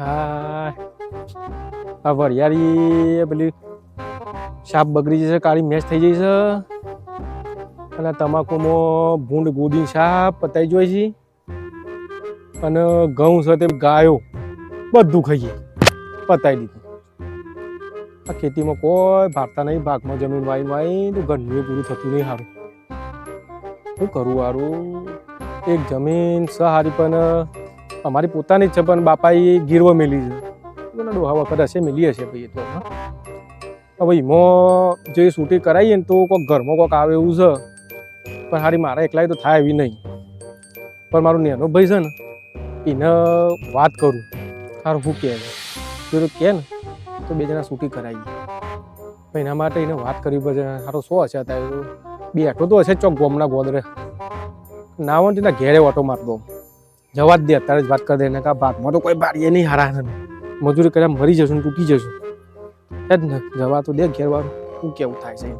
હા આ વરિયાળી પેલી સાપ બગડી જશે, કાળી મેચ થઈ જશે અને તમાકુમાં ભૂંડ ગોદી સાપ પતાઈ જોઈ છે. અને ઘઉં તે ગાયો બધું ખાઈએ. પતાઈ દીધું. આ ખેતીમાં કોઈ ભાગતા નહીં, ભાગમાં જમીન વાઈ વાઈ તો ઘરનું પૂરું થતું નહીં સારું શું કરું સારું એક જમીન સહારી પણ અમારી પોતાની જ છે, પણ બાપાએ ગીરવો મેલી છે. મને ડોહા વખત હશે મેલી હશે ભાઈ તો. હવે એમાં જે શૂટિંગ કરાવીએ ને તો કોઈક ઘરમાં કોઈક આવે એવું છે. પણ હારી મારા એકલાય તો થાય એવી નહીં. પણ મારો નેનો ભાઈ છે ને, એને વાત કરું. સારું હું કહે. જો તો કહે ને, તો બે જણા શૂટિંગ કરાવી એના માટે એને વાત કરવી પડશે સારો શું હશે અત્યારે? બેઠો તો હશે ચોક ગોમના ગોદરે. ના હોય તેના ઘેરે ઓટો મારતો જવા જ દે, અત્યારે જ વાત કરી દે. ને કા ભાગ તો કોઈ બારીએ નહીં, હારા છે મજૂરી કર્યા મરી જશું ને તૂટી જશું. એ જ ને, જવા તો દે ઘેર શું કેવું થાય છે?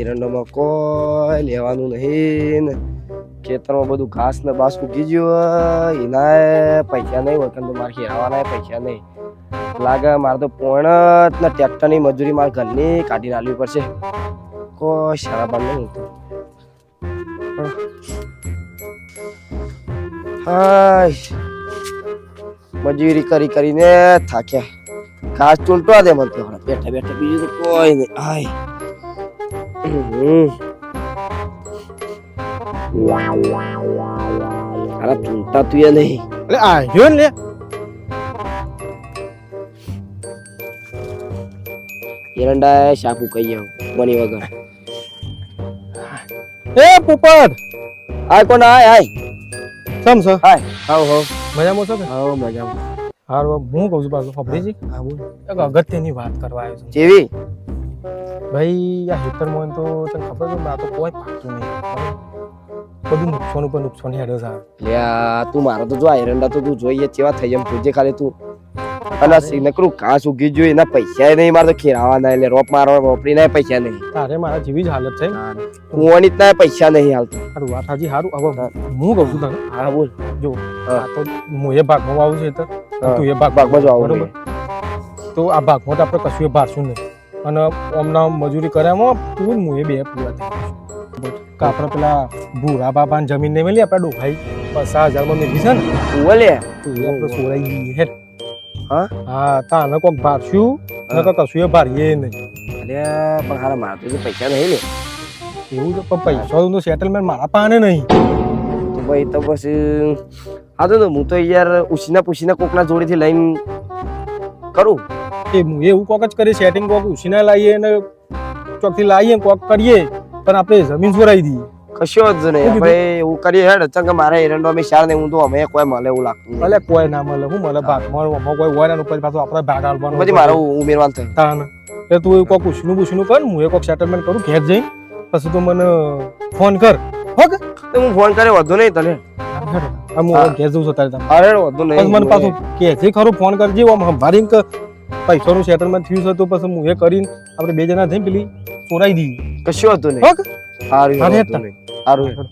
એરંડોમાં કોઈ લેવાનું નહીં. ને ખેતરમાં બધું ઘાસ ને બાસ ઉગી ગયું એના પૈસા નહીં વખત મારે ખેરાવાના પૈસા નહીં. લાગે મારે તો પોણત ટ્રેક્ટરની મજૂરી મારા ઘરની કાઢી નાખવી પડશે. કોઈ શરાબા નહીં. મજૂરી કરી કરીને થાક્યા. ઘાસ ચૂંટવા દે મને તો બેઠા બેઠા બીજું તો કોઈ નહીં. હાય. અરે ચૂંટા તું એ નહીં. આ રહ્યો ને એરંડા શાકું કહી જાઉં બની વગર. એ પોપટ! આય કોણ આય આય સમ સર હાય. હાવ હાવ. મજામાં છો કે? હાવ મજામાં. હારું હું કહું છું પાછું ખબરી હા બોલ. એક અગત્યની વાત કરવા આવ્યો છું. જેવી? ભાઈ આ હેતર મોહન તો તને ખબર છે આ તો કોઈ પાકતું નહીં. બધું નુકસાન ઉપર નુકસાન હેડે છે. લે તું મારો તો જો આ એરંડા તો તું જોઈએ કેવા થઈ એમ જોજે ખાલી તું અને સિનકરું કાસ ઉગી ગયું એના પૈસા નહીં મારે તો ખેરાવાના એટલે રોપ મારવા રોપડી ના પૈસા નહીં. તારે મારા જેવી જ હાલત છે. કુવાની ના પૈસા નહીં હાલતું. સારું વાત હાજી સારું હવે હું. કહું છું તને. હા બોલ. જો આ તો હું એ ભાગમાં વાવું છે તો. તું એ ભાગ ભાગમાં જ આવું તો આ ભાગમાં તો આપણે કશું એ ભારશું નહીં. અને હમણાં મજૂરી કર્યામાં તું ને હું એ બે પૂરા થઈ. આપણે પેલા ભૂરા બાપાની જમીન નહીં મળી આપણે ડોભાઈ પચાસ હજારમાં મેળવી છે ને? બોલે તું આપણે ગઈ હેડ. હા? હા તાને કોક ભારશું નકર કશું એ ભારીએ નહીં. અલ્યા પણ હારા મારે તો પૈસા નહીં ને એવું તો પૈસાનું સેટલમેન્ટ મારા પાને નહીં. તો ભાઈ તો પછી હા તો હું તો યાર ઉછીના પૂછીના કોકના જોડેથી લઈને કરું. એ હું એવું કોક જ કરીએ સેટિંગ કોક ઉછીના લાવીએ ને ચોકથી લાવીએ કોક કરીએ પણ આપણે જમીન ચોરાઈ દઈએ. કશો જ નહીં. આપણે એવું કરીએ હેડ. ચંગ મારે એરંડો અમે શાર ને હું તો અમે કોઈ મળે એવું લાગતું. ભલે કોઈ ના મળે. હું મળે ભાગમાં અમે કોઈ હોય ને ઉપર પાછું આપણે ભાગ આલવાનો પછી મારો ઉમેરવાનું થાય. તાન એ તું કોક ઉછનું બુછનું કર હું એ કોક સેટલમેન્ટ કરું ઘેર જઈ પછી તું મને ફોન કર. હો તો હું ફોન કરે વધુ નહીં તને. હું ઘેર જઉં છું તારે અરે વધુ નહીં મને પાછું કે જે ખરું ફોન કરજે આમ સંભાળીને કે પૈસાનું સેટલમેન્ટ થયું છે તો પછી હું એ કરીને આપણે બે જણા જઈને પેલી ચોરાઈ દઈએ. કશું હતું નહીં. હો સારું હા, હતું નહીં. સારું હેડ.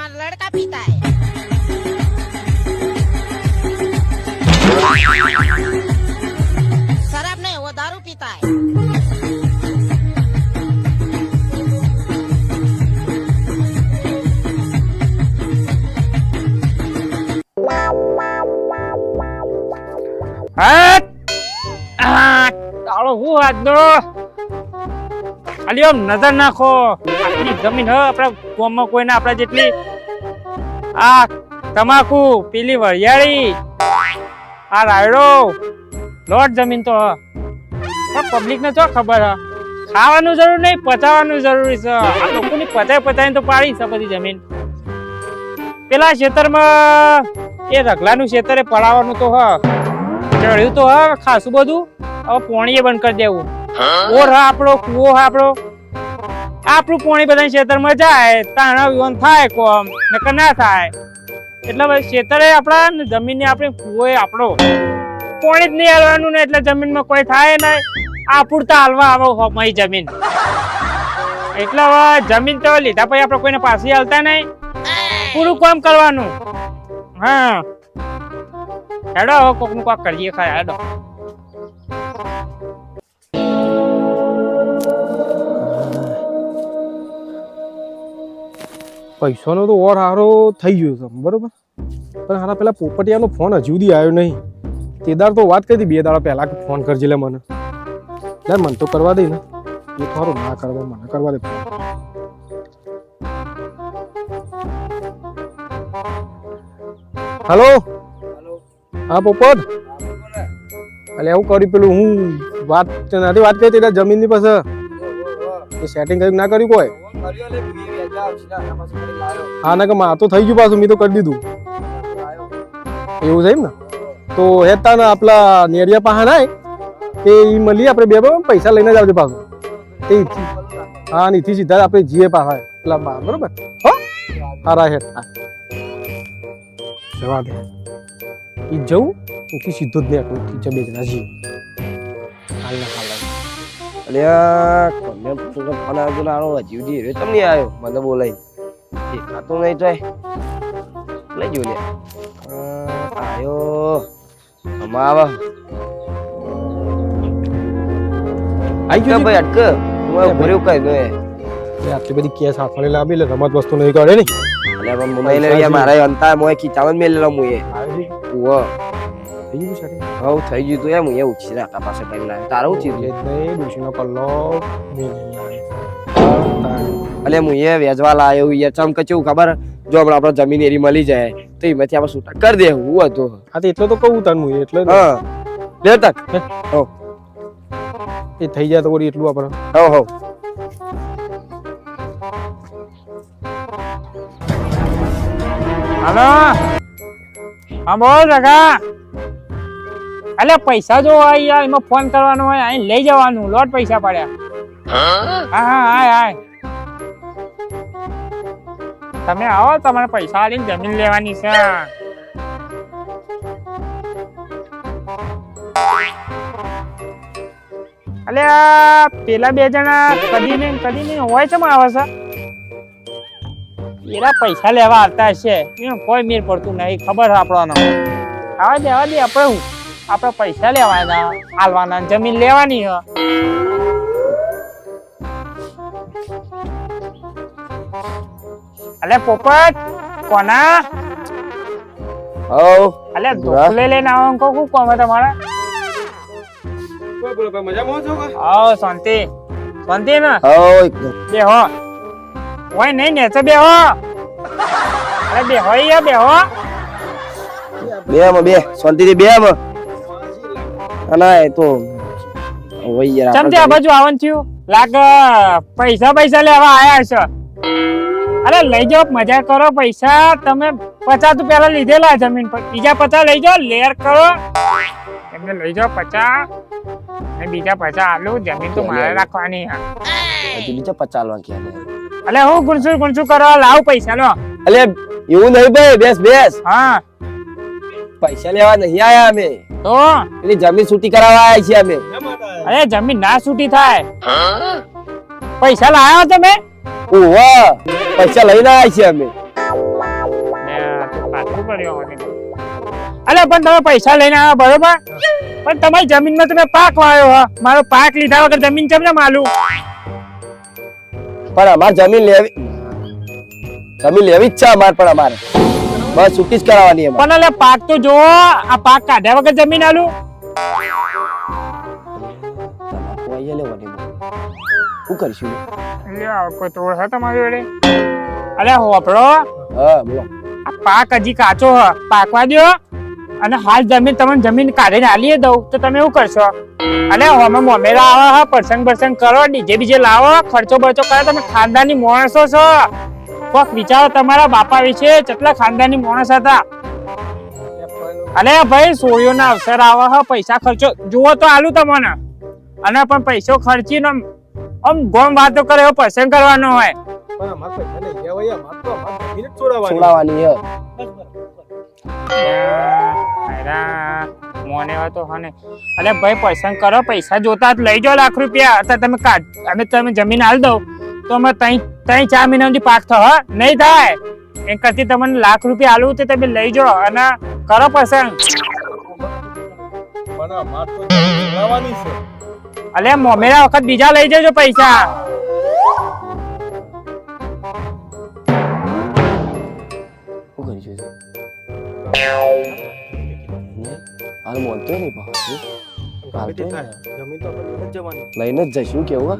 हमारा लड़का पीता है शराब नहीं वो दारू पीता है તાળો હું આજનો ખાલી આમ નજર નાખો. આટલી જમીન હ, આપણા ગામમાં કોઈને, આપણા જેટલી. આ તમાકુ, પેલી વરિયાળી, આ રાયડો, લોટ જમીન તો પબ્લિક ને ચો ખબર હ? ખાવાનું જરૂર નહીં પચાવવાનું જરૂરી છે. આ લોકોની પચાય પચાય તો પાડી છે બધી જમીન. પેલા ખેતરમાં એ રગલાનું ખેતર પડાવવાનું તો હ. ચડ્યું તો હ, ખાસું બધું. હવે પોણીએ બંધ કરી દેવું. ઓર આપણો કૂવો આપણો? આપણું પોણી બધા ખેતરમાં જાય, તાણા વિવન થાય કોમ, નકર ના થાય. એટલે ભાઈ ખેતરે આપણા જમીનને આપણે કુવો આપણો. પોણી જ નહીં હાલવાનું ને એટલે જમીનમાં કોઈ થાય નહીં. આ પૂરતા હાલવા આવો મય જમીન. એટલે હવે જમીન તો લીધા પછી આપણે કોઈને પાછી હાલતા નહીં. પૂરું કામ કરવાનું. હા. હેડો હવે કોકનું કોક કરીએ ખરા હેડો. પૈસાનો તો ઓર હારો થઈ ગયો છે બરોબર? પણ હારા પેલા પોપટિયાનો ફોન હજુ સુધી આવ્યો નહીં. તે દાડ તો વાત કરી બે દાડા પહેલા ફોન કરજે લે મને. યાર મને તો કરવા દે ને. એ થોડું ના કરવા મને કરવા દે હલો? હા પોપટ? એટલે એવું કર્યું પેલું હું વાત નથી વાત કરી હતી જમીનની પાસે. એ સેટિંગ કર્યું ના કર્યું કોઈ? હા, ના, કે માર તો થઈ ગયું પાછું. મેં તો કરી દીધું. એવું છે એમ ને? તો હેતા ને આપલા નેરિયા પાસે નાય એ ઈ મળી આપણે બે પૈસા લઈને જ આવજો પાછું. તે હા નીથી સીધા આપણે જીએ પાછા. પેલા બરોબર? હો? હારા હેઠ જવા દે. ઈ જવું ઉઠી સીધું જ નહીં આપણું ટીચર બે જણા જીએ. હાલ ના હાલ. અલ્યા કોને પૂછો ફોન આવ્યો તો આનો સુધી રે તમને આવ્યો મને બોલાઈ દેખાતો નહીં તો લઈ જો લે. આયો. અમાવા આઈ ગયો ભાઈ અટક. હું ભર્યું કઈ એટલે આટલી બધી કેસ હાથે લાવી લે રમત વસ્તુ નહીં કરે ને. અલ્યા પણ મોબાઈલ મારા અંતા મોય મેલેલો મુએ થઈ ગયું setting? હવ થઈ ગયું તું એમ હું એવું છે રાખા પાસે લાગે તારું એટલે ચીજ જ ડોશીનો કલ્લો મેં અલે હું એ વેચવા લાયો યાર ચમ કે કેવું ખબર જો હમણાં આપણે જમીન એરી મળી જાય તો એમાંથી આપણે છૂટા કરી દે હું હતું હા તો એટલો તો કહું તને હું એટલે હા લે તક એ થઈ જાય તો એટલું આપણે હો હો હાલો હા બોલ રગા અલે પૈસા જો હોય યાર એમાં ફોન કરવાનો હોય અહીં લઈ જવાનું લોટ પૈસા પડ્યા. હા? હા આય આય. તમે આવો તમારે પૈસા આલીને જમીન લેવાની છે. અલે પેલા બે જણા કદી ને કદી ને હોય છે આવે છે. એરા પૈસા લેવા આવતા હશે. કોઈ મેર પડતું નહીં ખબર આપણને. આવા દે આવા દે આપણે હું આપણે પૈસા લેવાના હાલવાના જમીન લેવાની હ. અલે પોપટ કોના? હવ. અલે ધોકલે લઈને આવો અંકો શું કોમ હે તમારે આવો શાંતિ. શાંતિ ને? હો બે હો. ઓય નહીં ને બે હો. અરે બે હોય યા બે હો. બે માં બે. શાંતિથી બે માં અને એ તો ઓય યાર ચમ તે આ બાજુ આવન થયું? લાગ પૈસા પૈસા લેવા આયા છો. અરે લઈ જાઓ મજા કરો પૈસા. તમે પચાસ તો પેલા લીધેલા જમીન પર. બીજા પચાસ લઈ જાઓ લેર કરો. એમને લઈ જાઓ પચાસ. અને બીજા પચાસ આલુ જમીન તો મારે રાખવાની હજી બીજા પચાલવા ક્યાં અલે હું ગુણસું ગુણસું કરો લાવ પૈસા લો. અલે એવું નહીં ભાઈ બેસ બેસ. હા. પૈસા લેવા નહીં આયા અમે. તો? એની જમીન છૂટી કરાવવા આવ્યા છીએ અમે. અરે જમીન ના છૂટી થાય. પૈસા લાયા તમે? ઓહો પૈસા લઈને આવ્યા છીએ અમે. અલે પણ તમે પૈસા લઈને આવ્યા બરોબર? પણ તમારી જમીનમાં તમે પાક વાયો હ? મારો પાક લીધા વગર જમીન કેમ ને માલું? પણ અમાર જમીન લેવી જમીન લેવી જ છે અમાર પણ અમારે. બસ છૂટી જ કરાવવાની એમાં. પણ એટલે પાક તો જો આ પાક કાઢ્યા વગર જમીન આલું. તમાકુ આઈએ લેવાની શું કરીશું? લ્યો, કોઈ તોડ હે તમારી જોડે? અલે હોપડો હા બોલો. આ પાક હજી કાચો હ. પાકવા દ્યો અને હાલ જમીન તમને જમીન કાઢીને આલીએ દઉં. તો તમે શું કરશો? અને અમે મોમેરા આવે હા. પ્રસંગ પ્રસંગ કરો ડીજે બીજે લાવો. ખર્ચો બરચો કરો. તમે ખાનદાની માણસો છો. કોક વિચારો તમારા બાપા વિશે કેટલા ખાનદાની માણસ હતા. અલે ભાઈ સોળીઓના અવસર આવે હા પૈસા ખર્ચો. જુઓ તો આલુ તમને. અને પણ પૈસો ખર્ચીને આમ- આમ ગોમ વાતો કરે એવો પસંદ કરવાનો હોય. મોને તો હને. અરે ભાઈ પસંદ કરો પૈસા જોતા લઈ જાઓ લાખ રૂપિયા. અત્યારે તમે કાઢ અને તમે જમીન હાલ દો તો અમે ત્રણ ત્રણ ચાર મહિના સુધી પાક થયો નહીં થાય. એ કરતી તમને લાખ રૂપિયા આલવું તે તમે લઈ જાઓ અને કરો પસંદ. અલે મોમેરા વખત બીજા લઈ જજો પૈસા. હાલ બોલતો નહીં થાય. જમીન તો આપણે લઈને જ જવાની લઈને જ જઈશું કેવું હા?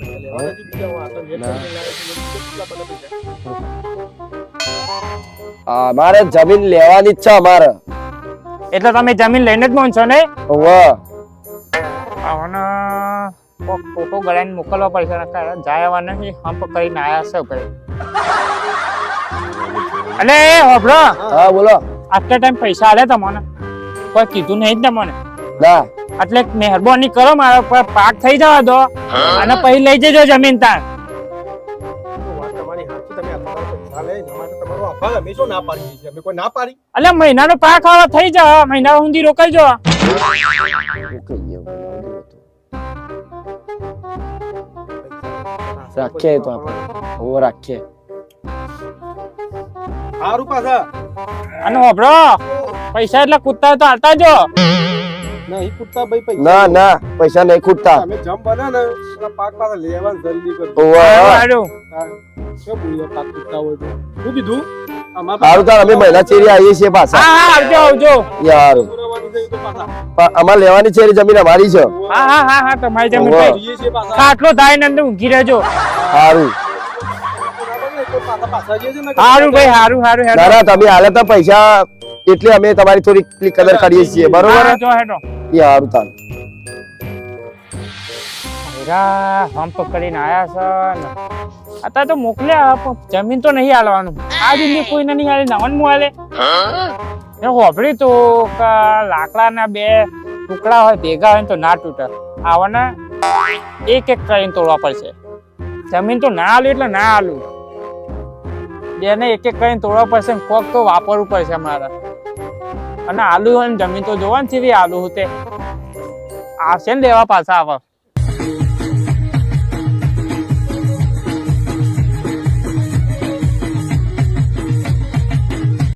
પૈસા લેવાના જ બીજા હું આટલા લેટ ના. કરીને લાવ્યો છું. કેટલા બધા પૈસા? આ, મારે જમીન લેવાની જ છે અમારે એટલે તમે જમીન લઈને જ મોનશો ને હોવે. આવને કોક ફોટો ગળાઈને મોકલવા પડશે નકર જાય આવવા નહીં હમ્પ કરીને આયા છે ભાઈ અલે એ હોભળો હા બોલો આટલા ટાઈમ પૈસા આલે તમને કોઈ કીધું નહીં જ તમને ના એટલે મહેરબાની કરો મારા પર પાક થઈ જવા દો. અને પછી લઈ જજો જમીન તાર. મહિનાનો પાક હવે થઈ મહિના સુધી રોકાઈ. રાખીએ તો આપણે. રાખીએ. સારું પાછા. અને પૈસા એટલે કૂદતા તો હાલતા જો. નહીં ભાઈ પૈસા ના ના પૈસા નહીં ખૂટતા. અમે જમ બને ને પાક પાછા લેવાનું જલ્દી કરજો હોવે. શું બોલ્યો પાક કૂદતા હોય તો? શું કીધું? સારું તાર અમે મહિના ચેરી આવીએ છીએ પાછા. હા હા આવજો આવજો. યાર. છોડાવવાની છે એ તો પાછા. પણ અમારે લેવાની છે જમીન અમારી છે. હા હા હા હા તમારી જમીન ખાટલો થાય ને અંદર ઊંઘી રહેજો. સારું સારું ભાઈ સારું સારું ના તમે હાલે તો પૈસા એટલે અમે તમારી થોડી કદર કરીએ છીએ બરોબર? જો હેડો. એ સારું તાર. હીરા હમ્પ કરીને આયા છે ને. અત્યારે તો મોકલ્યા પણ જમીન તો નહીં હાલવાનું આ જિંદગી કોઈને નહીં હાલે નવન મુ હાલે મેં હોભળ્યું તું કે લાકડાના બે ટુકડા હોય ભેગા હોય ને તો ના તૂટે. આવાના એક એક કરીને તોડવા પડશે. જમીન તો ના હાલું એટલે ના હાલું બેને એક એક કરીને તોડવા પડશે ને કોક તો વાપરવું પડશે મારે અને આલુ જમીન તો જોવા ને આલુ તે આવશે ને લેવા પાછા આવા.